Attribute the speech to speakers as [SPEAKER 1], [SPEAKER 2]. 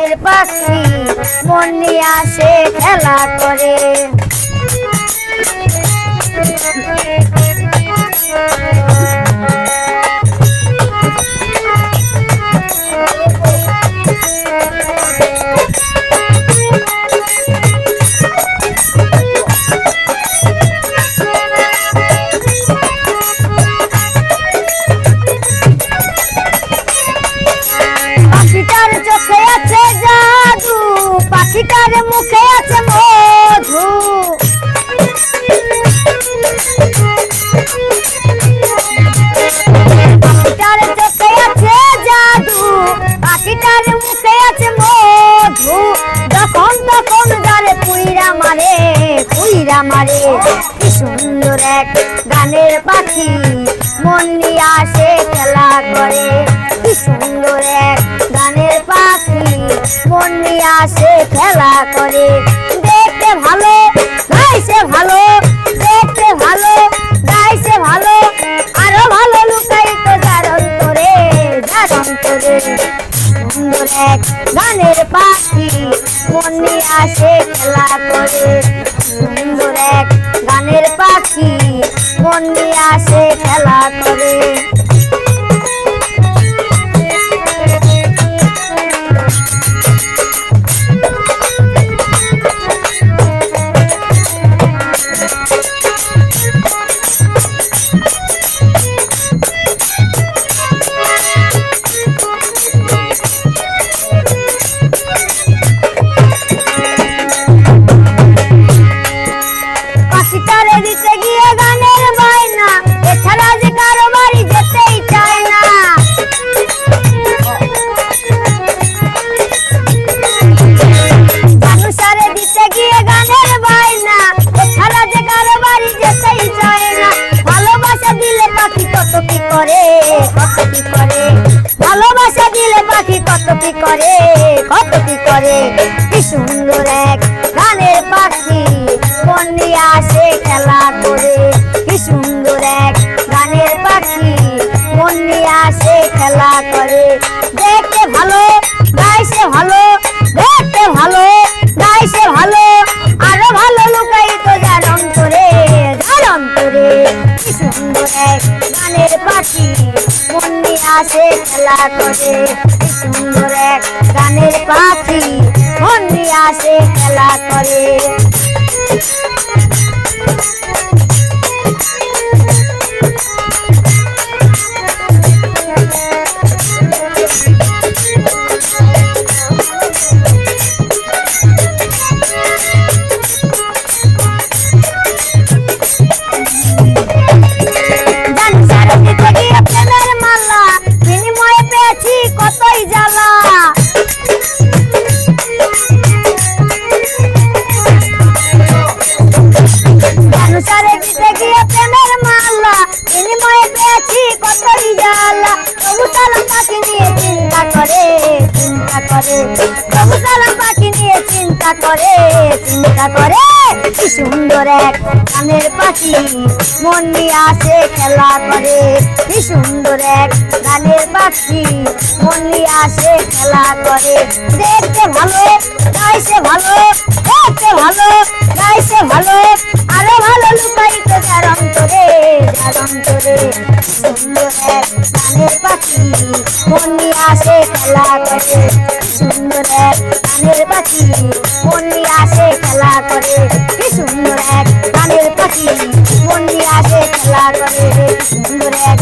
[SPEAKER 1] গানের পাখি মন আসে খেলা করে। মুখে আছে মধু। পাখিটার চোখে আছে মারে মারে। কি সুন্দর এক গানের পাখি, মন নিয়ে আসে খেলা করে। মন নিয়ে আসে খেলা করে। দেখতে ভালো, গাইছে ভালো, দেখতে ভালো, গাইছে ভালো, আরও ভালো লুকাই তো যার অন্তরে যার অন্তরে সুন্দর এক গানের পাখি মন নিয়ে আসে খেলা করে। সুন্দর এক গানের পাখি মন নিয়ে আসে খেলা করে। কত কি করে কত কি করে? ভালোবাসা দিলে পাখি কত কি করে কত কি করে? কি সুন্দর এক গানের পাখি, মন নিয়ে আসে খেলা করে। কি সুন্দর এক গানের পাখি, মন আসে খেলা করে। দেখতে ভালো গাইছে ভালো দেখতে ভালো। আসে খেলা করে সুন্দর এক গানের পাখি। মন আসে খেলা করে। গিয়ে প্রেমের মালা, বিনিময়ে পেয়েছি কতই জ্বালা। তবু সালাম পাখি নিয়ে চিন্তা করে চিন্তা করে? তবু সালাম পাখি নিয়ে চিন্তা করে চিন্তা করে? কি সুন্দর এক গানের পাখি, মন নিয়ে আসে খেলা করে। কি সুন্দর এক গানের পাখি, মন নিয়ে আসে খেলা করে। দেখতে ভালো অন্তরে কি সুন্দর এক গানের পাখি মন নিয়ে আসে খেলা করে কি সুন্দর এক গানের পাখি মন নিয়ে আসে খেলা করে কি সুন্দর এক